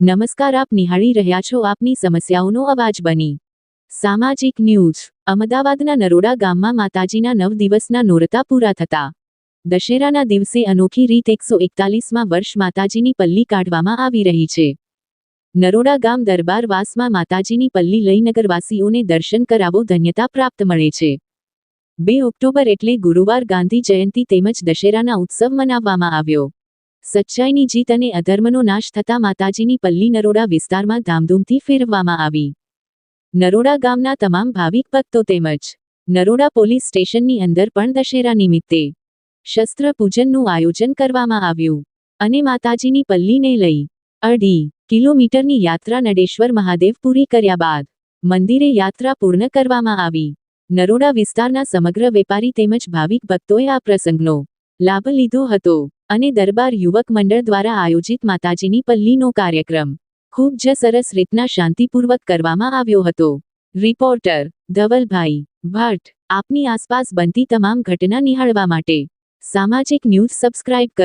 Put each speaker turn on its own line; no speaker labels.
નમસ્કાર, આપ નિહાળી રહ્યા છો આપની સમસ્યાઓનો અવાજ બની. સામાજિક ન્યૂઝ. અમદાવાદના નરોડા ગામમાં માતાજીના નવ દિવસના નોરતા પૂરા થતા. દશેરાના દિવસે અનોખી રીત એકસો એકતાલીસમાં વર્ષ માતાજીની પલ્લી કાઢવામાં આવી રહી છે. નરોડા ગામ દરબારવાસમાં માતાજીની પલ્લી લઈ નગરવાસીઓને દર્શન કરાવો ધન્યતા પ્રાપ્ત મળે છે. બે ઓક્ટોબર એટલે ગુરુવાર ગાંધી જયંતિ તેમજ દશેરાના ઉત્સવ મનાવવામાં આવ્યો. સચ્ચાઈની જીત અને અધર્મનો નાશ થતા માતાજીની પલ્લી નરોડા વિસ્તારમાં ધામધૂમથી ફેરવવામાં આવી. નરોડા ગામના તમામ ભાવિક ભક્તો તેમજ નરોડા પોલીસ સ્ટેશનની અંદર પણ દશેરા નિમિત્તે શસ્ત્ર પૂજનનું આયોજન કરવામાં આવ્યું અને માતાજીની પલ્લીને લઈ અઢી કિલોમીટરની યાત્રા નડેશ્વર મહાદેવ પૂરી કર્યા બાદ મંદિરે યાત્રા પૂર્ણ કરવામાં આવી. નરોડા વિસ્તારના સમગ્ર વેપારી તેમજ ભાવિક ભક્તોએ આ પ્રસંગનો લાભ લીધો હતો અને દરબાર યુવક મંડળ દ્વારા આયોજિત માતાજીની પલ્લીનો કાર્યક્રમ ખૂબ જ સરસ રીતના શાંતિપૂર્વક કરવામાં આવ્યો હતો. રિપોર્ટર, ધવલભાઈ ભટ્ટ, આપની આસપાસ બનતી તમામ ઘટના નિહાળવા માટે સામાજિક ન્યૂઝ સબસ્ક્રાઇબ કરો